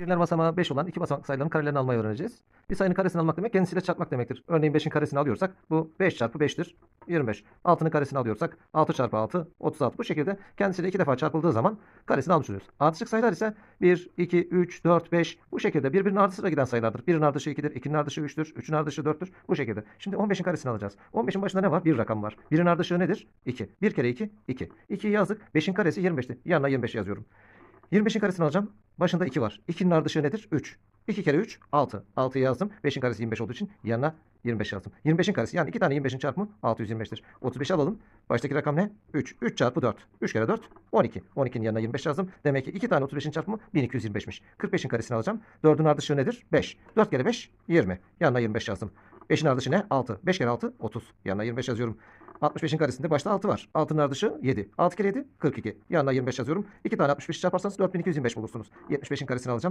Birler basamağı 5 olan iki basamak sayıların karelerini almayı öğreneceğiz. Bir sayının karesini almak demek kendisiyle çarpmak demektir. Örneğin 5'in karesini alıyorsak bu 5 çarpı 5'tir. 25. 6'nın karesini alıyorsak 6 çarpı 6 36. Bu şekilde kendisiyle iki defa çarpıldığı zaman karesini almış oluyoruz. Ardışık sayılar ise 1, 2, 3, 4, 5 bu şekilde birbirinin ardışıyla giden sayılardır. 1'in ardışı 2'dir, 2'nin ardışı 3'tür, 3'ün ardışı 4'tür. Bu şekilde. Şimdi 15'in karesini alacağız. 15'in başında ne var? Bir rakam var. 1'in ardışı nedir? 2. 1 kere 2, 2. 2'yi yazdık. 5'in karesi 25'ti. Yanına 25 yazıyorum. 25'in karesini alacağım. Başında 2 var. 2'nin ardışığı nedir? 3. 2 kere 3 6. 6'yı yazdım. 5'in karesi 25 olduğu için yanına 25 yazdım. 25'in karesi yani 2 tane 25'in çarpımı 625'tir. 35'i alalım. Baştaki rakam ne? 3. 3 çarpı 4. 3 kere 4 12. 12'nin yanına 25 yazdım. Demek ki 2 tane 35'in çarpımı 1225'miş. 45'in karesini alacağım. 4'ün ardışığı nedir? 5. 4 kere 5 20. Yanına 25 yazdım. 5'in ardışı ne? 6. 5 kere 6 30. Yanına 25 yazıyorum. 65'in karesinde başta 6 var. 6'nın ardışı 7. 6 kere 7 42. Yanına 25 yazıyorum. 2 tane 65 çarparsanız 4225 bulursunuz. 75'in karesini alacağım.